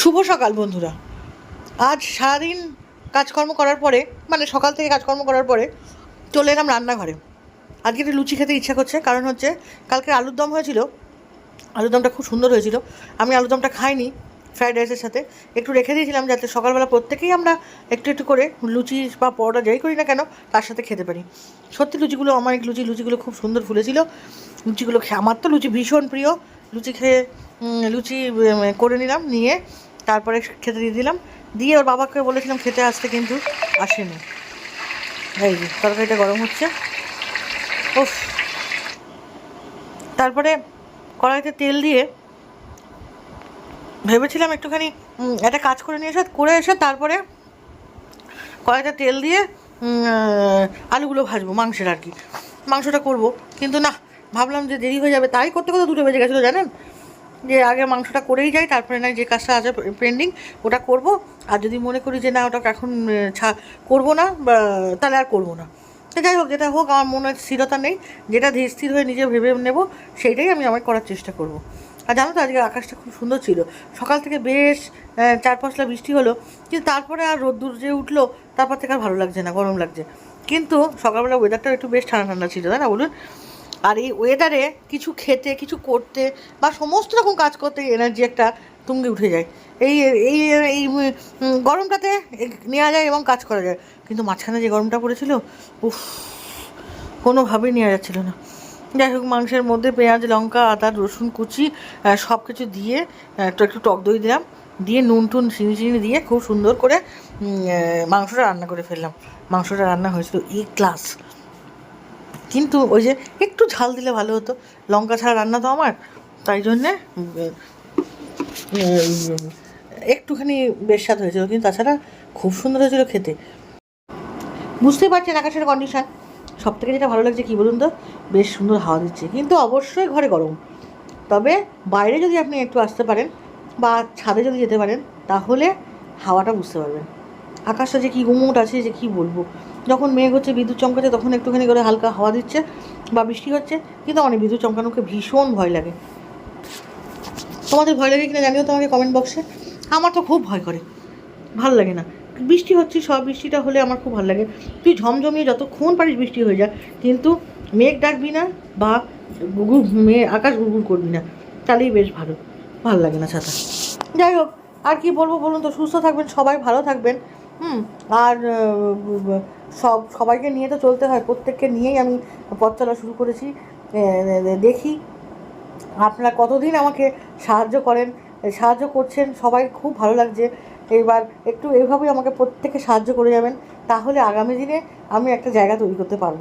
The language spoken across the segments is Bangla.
শুভ সকাল, বন্ধুরা। আজ সারাদিন কাজকর্ম করার পরে মানে সকাল থেকে কাজকর্ম করার পরে, চলে এলাম রান্নাঘরে। আজকে একটু লুচি খেতে ইচ্ছা করছে, কারণ হচ্ছে কালকে আলুর দম হয়েছিল। আলুর দমটা খুব সুন্দর হয়েছিল। আমি আলুর দমটা খাইনি, ফ্রাইড রাইসের সাথে। একটু রেখে দিয়েছিলাম যাতে সকালবেলা প্রত্যেকেই আমরা একটু একটু করে লুচি বা পরোটা যাই করি না কেন, তার সাথে খেতে পারি। সত্যি লুচিগুলো, আমার এই লুচি, লুচিগুলো খুব সুন্দর ফুলেছিল। লুচিগুলো খে- আমার তো লুচি ভীষণ প্রিয়। লুচি খেয়ে লুচি করে নিলাম, নিয়ে তারপরে খেতে দিয়ে দিলাম। দিয়ে ওর বাবাকে বলেছিলাম খেতে আসতে কিন্তু আসেনি। এই যে, তরকারিটা গরম হচ্ছে। উফ। তারপরে কড়াইতে তেল দিয়ে ভেবেছিলাম একটুখানি একটা কাজ করে নিয়ে এসে, করে এসে তারপরে কড়াইতে তেল দিয়ে আলুগুলো ভাজবো, মাংসের আর কি। মাংসটা করব। কিন্তু না, ভাবলাম যে দেরি হয়ে যাবে, তাই করতে করতে দুটো বেজে গেছিল, জানেন? যে আগে মাংসটা করেই যাই, তারপরে না যে কাজটা আছে পেন্ডিং ওটা করব। আর যদি মনে করি যে না ওটা এখন ছা, করব না তাহলে আর করব না। তো যাই হোক, যেটা হোক, আমার মনে স্থিরতা নেই। যেটা ধীর স্থির হয়ে নিজে ভেবে নেব, সেইটাই আমি আমার করার চেষ্টা করব। আর জানো তো, আজকে আকাশটা খুব সুন্দর ছিল। সকাল থেকে বেশ চার পাঁচটা বৃষ্টি হলো, কিন্তু তারপরে আর রোদ্দুর যে উঠল, তারপর থেকে আর ভালো লাগছে না, গরম লাগছে। কিন্তু সকালবেলা ওয়েদারটা একটু বেশ ঠান্ডা ঠান্ডা ছিল, তাই না বলুন? আর এই ওয়েদারে কিছু খেতে, কিছু করতে বা সমস্ত রকম কাজ করতে এনার্জি একটা তুঙ্গে উঠে যায়। এই এই এই গরমটাতে নেওয়া যায় এবং কাজ করা যায়। কিন্তু মাঝখানে যে গরমটা পড়েছিল, উফ, কোনোভাবেই নেওয়া যাচ্ছিল না। যাই হোক, মাংসের মধ্যে পেঁয়াজ, লঙ্কা, আদা, রসুন, কুচি সব কিছু দিয়ে একটু একটু টক দই দিলাম। দিয়ে নুন টুন, চিনি চিনি দিয়ে খুব সুন্দর করে মাংসটা রান্না করে ফেললাম। মাংসটা রান্না হয়েছিল এ ক্লাস কিন্তু ওই যে একটু ঝাল দিলে ভালো হতো। লঙ্কা ছাড়া রান্না তো আমার, তাই জন্যে একটুখানি বেশ স্বাদ হয়েছিল, কিন্তু তাছাড়া খুব সুন্দর হয়েছিল খেতে। বুঝতেই পারছেন আকাশের কন্ডিশন সব থেকে যেটা ভালো লাগছে কী বলুন তো? বেশ সুন্দর হাওয়া দিচ্ছে, কিন্তু অবশ্যই ঘরে গরম। তবে বাইরে যদি আপনি একটু আসতে পারেন বা ছাদে যদি যেতে পারেন, তাহলে হাওয়াটা বুঝতে পারবেন। আকাশটা যে কী গুমুট আছে যে কী বলব? যখন মেঘ হচ্ছে, বিদ্যুৎ চমকাচ্ছে, তখন একটুখানি করে হালকা হাওয়া দিচ্ছে বা বৃষ্টি হচ্ছে, কিন্তু অনেক বিদ্যুৎ চমকানোকে ভীষণ ভয় লাগে। তোমাদের ভয় লাগে কিনা জানিও তোমাকে কমেন্ট বক্সে আমার তো খুব ভয় করে। ভালো লাগে না। বৃষ্টি হচ্ছে, সব বৃষ্টিটা হলে আমার খুব ভালো লাগে। তুই ঝমঝমিয়ে যতক্ষণ পারিস বৃষ্টি হয়ে যায় কিন্তু মেঘ ডাকবি না বা গুগু মেয়ে আকাশ গুগুর করবি না। তাহলেই বেশ ভালো। ভালো লাগে না ছাতা। যাই হোক, আর কি বলব বলুন তো, সুস্থ থাকবেন, সবাই ভালো থাকবেন। হুম, আর সব, সবাইকে নিয়ে তো চলতে হয়, প্রত্যেককে নিয়েই আমি পথ চলা শুরু করেছি। দেখি আপনারা কতদিন আমাকে সাহায্য করেন, সাহায্য করছেন, সবাই খুব ভালো লাগছে। এবার একটু এইভাবেই আমাকে প্রত্যেকে সাহায্য করে যাবেন, তাহলে আগামী দিনে আমি একটা জায়গা তৈরি করতে পারব।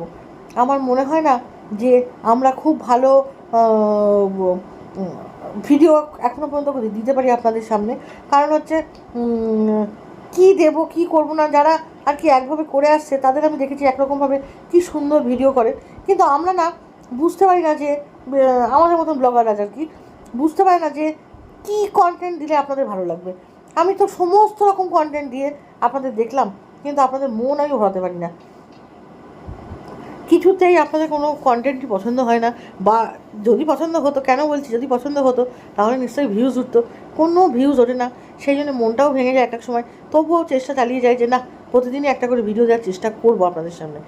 আমার মনে হয় না যে আমরা খুব ভালো ভিডিও এখনও পর্যন্ত দিতে পারি আপনাদের সামনে। কারণ হচ্ছে কি দেব, কি করব না, যারা আর কি একভাবে করে আসছে, তাদের আমি দেখেছি একরকমভাবে কি সুন্দর ভিডিও করে। কিন্তু আমরা না বুঝতে পারি না যে আমাদের মতন ব্লগাররা আর কি, বুঝতে পারি না যে কি কন্টেন্ট দিলে আপনাদের ভালো লাগবে। আমি তো সমস্ত রকম কন্টেন্ট দিয়ে আপনাদের দেখলাম, কিন্তু আপনাদের মন আমি ভরাতে পারি না। কিছুতেই আপনাদের কোনো কন্টেন্টই পছন্দ হয় না বা যদি পছন্দ হতো, কেন বলছি যদি পছন্দ হতো, তাহলে নিশ্চয়ই ভিউজ উঠতো। কোনো ভিউজ ওঠে না, সেই জন্য মনটাও ভেঙে যায় এক সময়। তবুও চেষ্টা চালিয়ে যায় যে, না, প্রতিদিনই একটা করে ভিডিও দেওয়ার চেষ্টা করব আপনাদের সামনে।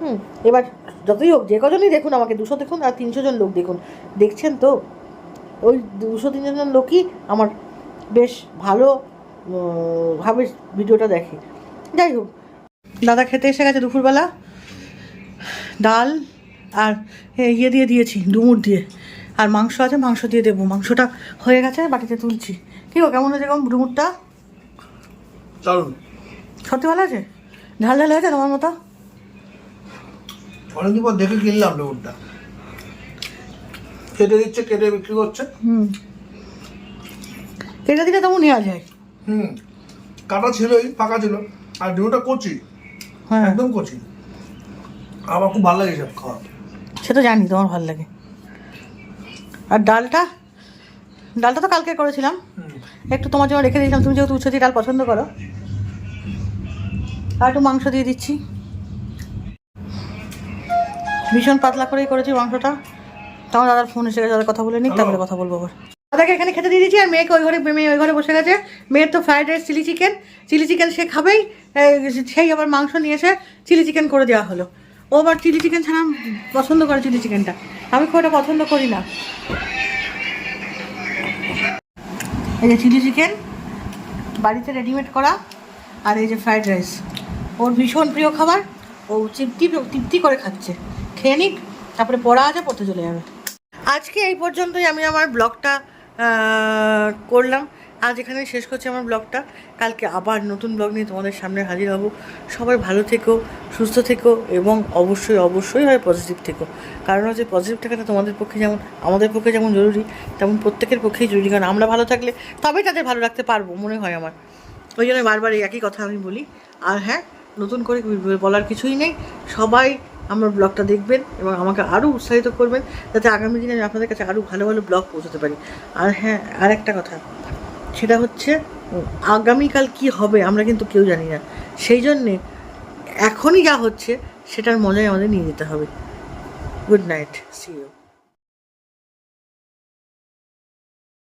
হুম, এবার যতই হোক, যে কজনই দেখুন আমাকে, দুশো দেখুন আর তিনশো জন লোক দেখুন। দেখছেন তো? ওই দুশো, তিনশো জন লোকই আমার বেশ ভালো ভাবে ভিডিওটা দেখে। যাই হোক, দাদা খেতে এসে গেছে দুপুরবেলা? ডাল আর ইয়ে দিয়ে দিয়েছি ডুমুর দিয়ে। আর মাংস আছে মাংস দিয়ে দেবো। মাংসটা হয়ে গেছে বাটিতে তুলছি। কি গো কেমন হয়েছে কেমন ডুমুরটা? দারুণ। সত্যি ভালো আছে ঝাল ঝাল হয়েছে তোমার মতো? অনেকদিন পর দেখে কিনলাম লেবুরটা কেটে দিচ্ছে কেটে বিক্রি করছে। হুম। এটা দিলে তেমন নেওয়া যায়? হুম। কাটা ছিলই ফাঁকা ছিল। আর লেবুটা কচি। হ্যাঁ। একদম কচি। আমার খুব ভালো লাগে সব খাওয়া। সে তো জানি তোমার ভালো লাগে। আর ডালটা? ডালটা তো কালকে করেছিলাম। একটু তোমার জন্য রেখে দিয়েছিলাম তুমি যেহেতু উচ্ছতি ডাল পছন্দ করো। আর একটু মাংস দিয়ে দিচ্ছি। ভীষণ পাতলা করেই করেছি মাংসটা। তোমার দাদার ফোন এসে গেছে দাদার কথা বলে নিক তারপরে কথা বলব আবার। দাদাকে এখানে খেতে দিয়ে দিয়েছি আর মেয়েকে ওই ঘরে মেয়ে ওই ঘরে বসে গেছে। মেয়ের তো fried rice chilli chicken chilli chicken সে খাবেই সেই আবার মাংস নিয়ে এসে চিলি চিকেন করে দেওয়া হলো। ও আবার চিলি চিকেন ছাড়া পছন্দ করে চিলি চিকেনটা। আমি খুব একটা পছন্দ করি না। এই যে চিলি চিকেন, বাড়িতে রেডিমেড করা, আর এই যে ফ্রাইড রাইস ওর ভীষণ প্রিয় খাবার, ও তৃপ্তি তৃপ্তি করে খাচ্ছে। খেয়ে নিক, তারপরে পড়া আছে, পড়তে চলে যাবে। আজকে এই পর্যন্তই আমি আমার ব্লগটা করলাম। আজ এখানে শেষ করছি আমার ব্লগটা। কালকে আবার নতুন ব্লগ নিয়ে তোমাদের সামনে হাজির হব। সবাই ভালো থেকো, সুস্থ থেকো এবং অবশ্যই অবশ্যই হয় পজিটিভ থেকো। কারণ হচ্ছে পজিটিভ থাকাটা তোমাদের পক্ষে যেমন, আমাদের পক্ষে যেমন জরুরি, তেমন প্রত্যেকের পক্ষেই জরুরি। কারণ আমরা ভালো থাকলে তবেই তাদের ভালো রাখতে পারব, মনে হয় আমার। ওই জন্য বারবার এই একই কথা আমি বলি। আর হ্যাঁ নতুন করে বলার কিছুই নেই। সবাই আমার ব্লগটা দেখবেন এবং আমাকে আরও উৎসাহিত করবেন, যাতে আগামী দিনে আমি আপনাদের কাছে আরও ভালো ভালো ব্লগ পৌঁছাতে পারি। আর হ্যাঁ আর একটা কথা। সেটা হচ্ছে, আগামীকাল কি হবে আমরা কিন্তু কেউ জানি না। সেই জন্যে এখনই যা হচ্ছে, সেটার মজাই আমাদের নিয়ে যেতে হবে। Good night C you